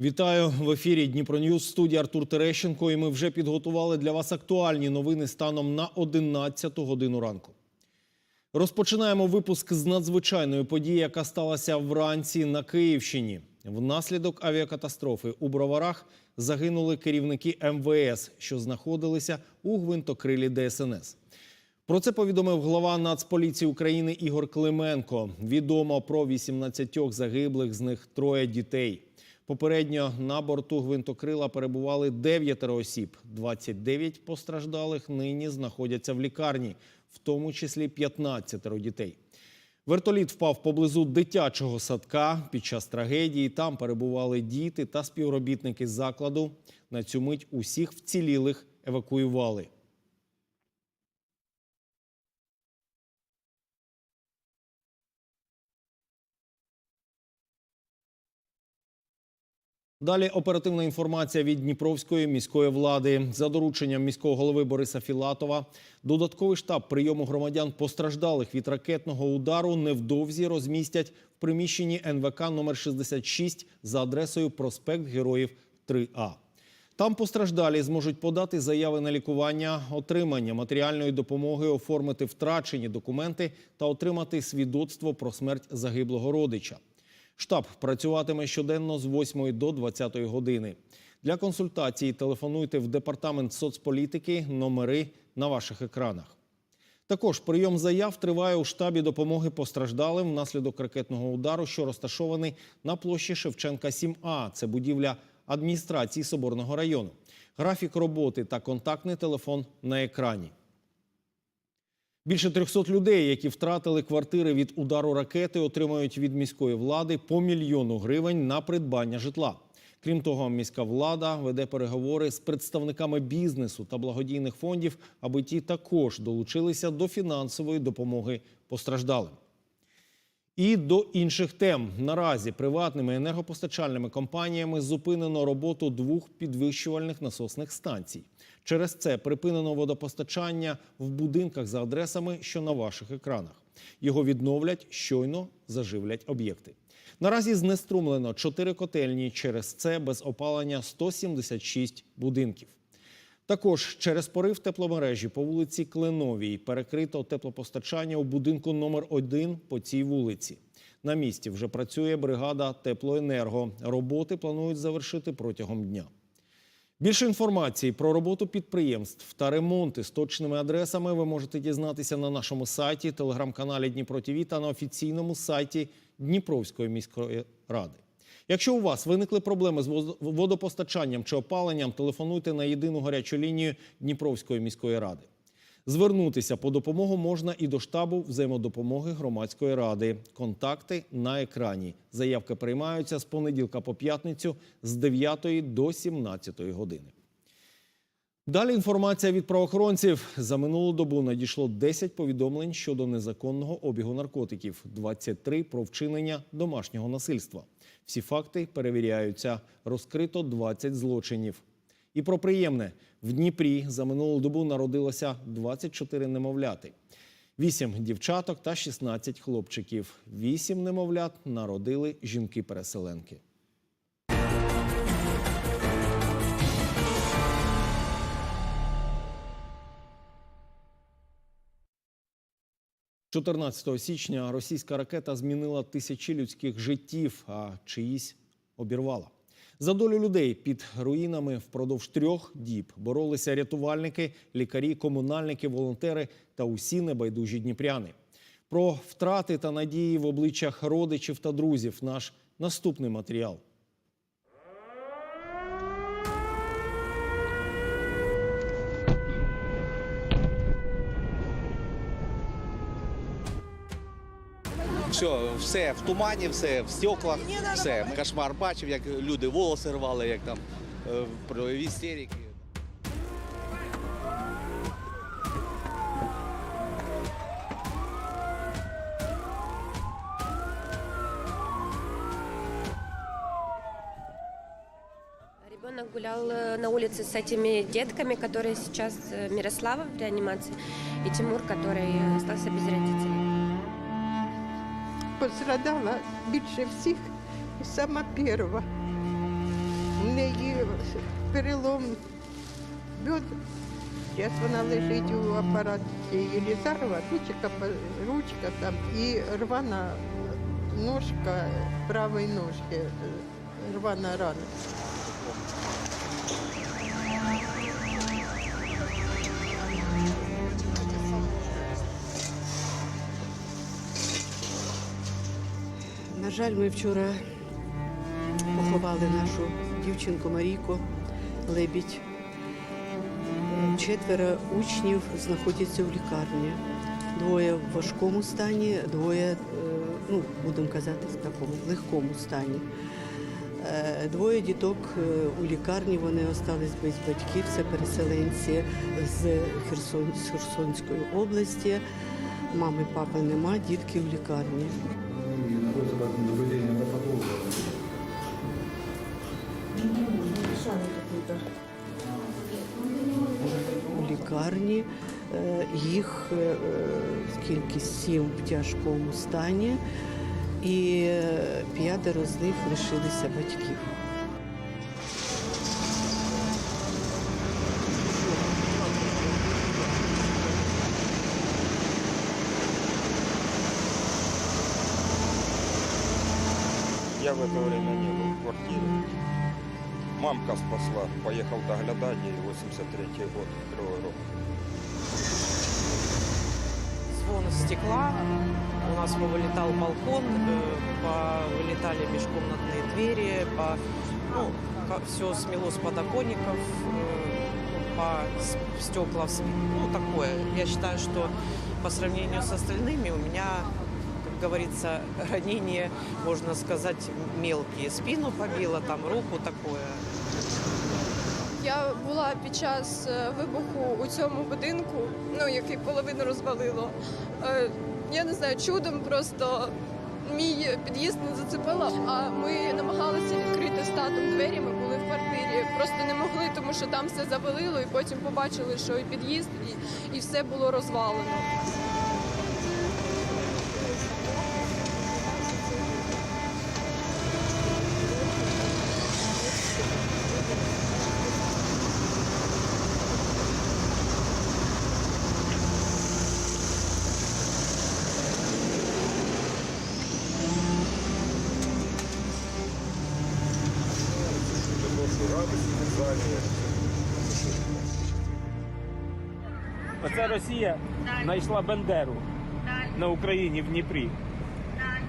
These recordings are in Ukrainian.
Вітаю в ефірі Дніпро Ньюз, студія Артур Терещенко. І ми вже підготували для вас актуальні новини станом на 11 годину ранку. Розпочинаємо випуск з надзвичайної події, яка сталася вранці на Київщині. Внаслідок авіакатастрофи у Броварах загинули керівники МВС, що знаходилися у гвинтокрилі ДСНС. Про це повідомив глава Нацполіції України Ігор Клименко. Відомо про 18 загиблих, з них троє дітей. Попередньо на борту гвинтокрила перебували 9 осіб. 29 постраждалих нині знаходяться в лікарні, в тому числі 15 дітей. Вертоліт впав поблизу дитячого садка. Під час трагедії там перебували діти та співробітники закладу. На цю мить усіх вцілілих евакуювали. Далі оперативна інформація від Дніпровської міської влади. За дорученням міського голови Бориса Філатова, додатковий штаб прийому громадян постраждалих від ракетного удару невдовзі розмістять в приміщенні НВК номер 66 за адресою проспект Героїв 3А. Там постраждалі зможуть подати заяви на лікування, отримання матеріальної допомоги, оформити втрачені документи та отримати свідоцтво про смерть загиблого родича. Штаб працюватиме щоденно з 8 до 20 години. Для консультації телефонуйте в департамент соцполітики. Номери на ваших екранах. Також прийом заяв триває у штабі допомоги постраждалим внаслідок ракетного удару, що розташований на площі Шевченка 7А. Це будівля адміністрації Соборного району. Графік роботи та контактний телефон на екрані. Більше 300 людей, які втратили квартири від удару ракети, отримають від міської влади по мільйону гривень на придбання житла. Крім того, міська влада веде переговори з представниками бізнесу та благодійних фондів, аби ті також долучилися до фінансової допомоги постраждалим. І до інших тем наразі приватними енергопостачальними компаніями зупинено роботу двох підвищувальних насосних станцій. Через це припинено водопостачання в будинках за адресами, що на ваших екранах. Його відновлять щойно заживлять об'єкти. Наразі знеструмлено чотири котельні. Через це без опалення 176 будинків. Також через порив тепломережі по вулиці Кленовій перекрито теплопостачання у будинку номер 1 по цій вулиці. На місці вже працює бригада теплоенерго. Роботи планують завершити протягом дня. Більше інформації про роботу підприємств та ремонти з точними адресами ви можете дізнатися на нашому сайті, телеграм-каналі Дніпро ТІВІ та на офіційному сайті Дніпровської міської ради. Якщо у вас виникли проблеми з водопостачанням чи опаленням, телефонуйте на єдину гарячу лінію Дніпровської міської ради. Звернутися по допомогу можна і до штабу взаємодопомоги громадської ради. Контакти на екрані. Заявки приймаються з понеділка по п'ятницю з 9 до 17 години. Далі інформація від правоохоронців. За минулу добу надійшло 10 повідомлень щодо незаконного обігу наркотиків, 23 про вчинення домашнього насильства. Всі факти перевіряються. Розкрито 20 злочинів. І про приємне в Дніпрі за минулу добу народилося 24 немовляти. 8 дівчаток та 16 хлопчиків. 8 немовлят народили жінки-переселенки. – 14 січня російська ракета змінила тисячі людських життів, а чиїсь обірвала. За долю людей під руїнами впродовж трьох діб боролися рятувальники, лікарі, комунальники, волонтери та усі небайдужі дніпряни. Про втрати та надії в обличчях родичів та друзів наш наступний матеріал. Все, все в тумані, все в стеклах, все. Кошмар бачив, як люди волоси рвали, як там про істерики. Ребенок гулял э, на улице с этими детками, которые сейчас э, Мирослава в реанимации, и Тимур, который э, остался без родителей пострадала більше всіх сама перша. У неї перелом бедр. Зараз вона лежить у апараті Єлізарова, ручка, по- ручка там і рвана ножка правої ножки, е, рвана рана. На жаль, ми вчора поховали нашу дівчинку Марійку Лебідь. Четверо учнів знаходяться в лікарні. Двоє в важкому стані, двоє, е, ну, будемо казати, в такому легкому стані. Е, Двоє діток е, у лікарні, вони остались без батьків, це переселенці з, Херсон, з Херсонської області. Мами, папи нема, дітки в лікарні. И находится под наблюдением патолога. у лікарні. Е, Їх кількість скільки сім в тяжкому стані, і е, п'ятеро з них лишилися батьків. В это время не был в квартире. Мамка спасла, поехал доглядать, ей 83-й год, первый рок. звон стекла. У нас вылетал балкон, э, вылетали межкомнатные двери, по, ну, все смело с подоконников, э, по стекла, ну такое. Я считаю, что по сравнению с остальными у меня, как говорится, ранения, можно сказать, мелкие. Спину побило, там руку такое. Я була під час е, вибуху у цьому будинку, ну який половину розвалило. Е, Я не знаю, чудом просто мій під'їзд не зацепило. А ми намагалися відкрити з татом двері. Ми були в квартирі, просто не могли, тому що там все завалило, і потім побачили, що і під'їзд, і, і все було розвалено. Оце Росія знайшла Бендеру на Україні в Дніпрі,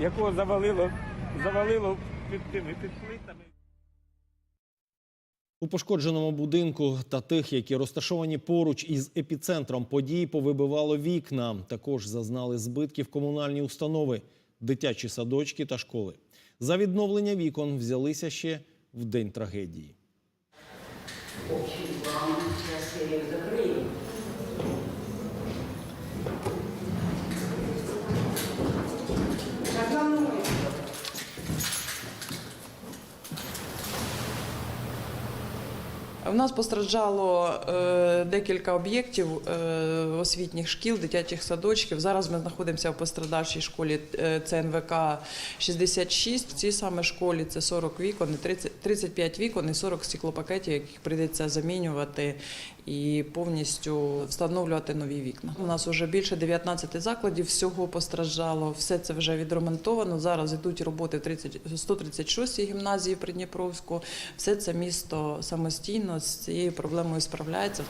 якого завалило, завалило під тими під плитами. У пошкодженому будинку та тих, які розташовані поруч із епіцентром подій, повибивало вікна. Також зазнали збитків комунальні установи, дитячі садочки та школи. За відновлення вікон взялися ще в день трагедії общий план. Сейчас я ее. У нас постраждало е, декілька об'єктів е, освітніх шкіл, дитячих садочків. Зараз ми знаходимося в пострадавшій школі е, ЦНВК 66. В цій саме школі це 40 вікон, і 30, 35 вікон і 40 стеклопакетів, яких прийдеться замінювати і повністю встановлювати нові вікна. У нас вже більше 19 закладів всього постраждало. Все це вже відремонтовано. Зараз йдуть роботи в 30, 136 гімназії Придніпровську. Все це місто самостійно з цією проблемою справляється.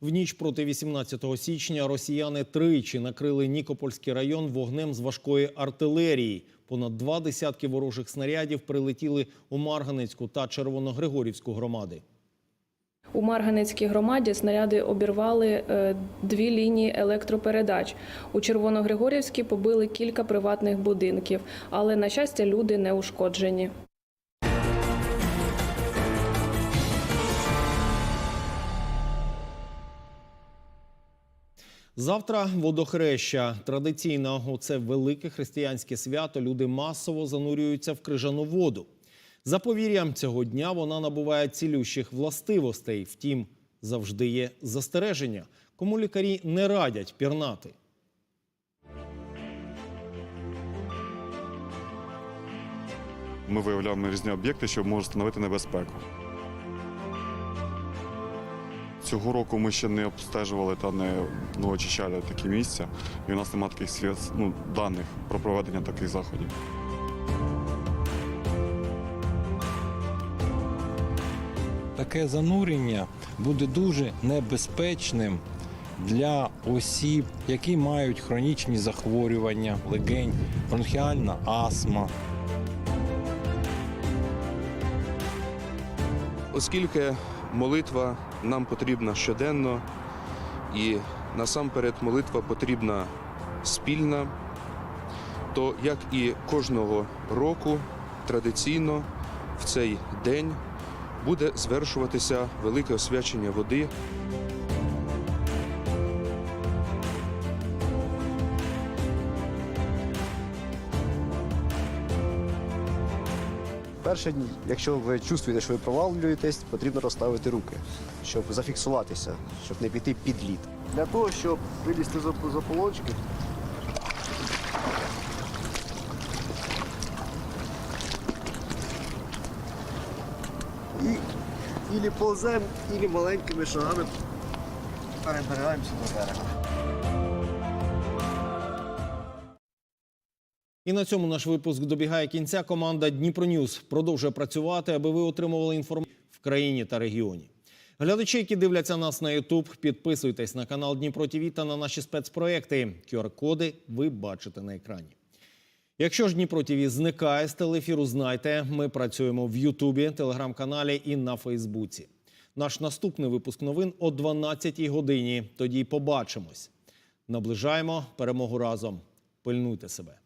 В ніч проти 18 січня росіяни тричі накрили Нікопольський район вогнем з важкої артилерії. Понад два десятки ворожих снарядів прилетіли у Марганецьку та Червоногригорівську громади. У Марганецькій громаді снаряди обірвали е, дві лінії електропередач. У Червоногригорівській побили кілька приватних будинків, але на щастя люди не ушкоджені. Завтра водохреща. Традиційно це велике християнське свято люди масово занурюються в крижану воду. За повір'ям цього дня вона набуває цілющих властивостей. Втім, завжди є застереження, кому лікарі не радять пірнати. Ми виявляємо різні об'єкти, що можуть становити небезпеку. Цього року ми ще не обстежували та не ну, очищали такі місця, і у нас немає таких свід- ну, даних про проведення таких заходів. таке занурення буде дуже небезпечним для осіб, які мають хронічні захворювання, легень, бронхіальна астма. Оскільки молитва нам потрібна щоденно, і насамперед молитва потрібна спільна, то як і кожного року традиційно в цей день буде звершуватися велике освячення води. Перше, якщо ви чувствуєте, що ви провалюєтесь, потрібно розставити руки, щоб зафіксуватися, щоб не піти під лід. Для того, щоб вилізти з ополончики, і полземо, ілі маленькими шагами перебираємося до берега. І на цьому наш випуск добігає кінця. Команда Дніпро Ньюз продовжує працювати, аби ви отримували інформацію в країні та регіоні. Глядачі, які дивляться нас на Ютуб, підписуйтесь на канал Дніпро ТВ та на наші спецпроекти. QR-коди ви бачите на екрані. Якщо ж Дніпро ТВ зникає з телефіру, знайте, ми працюємо в Ютубі, телеграм-каналі і на Фейсбуці. Наш наступний випуск новин о 12-й годині. Тоді побачимось. Наближаємо перемогу разом. Пильнуйте себе.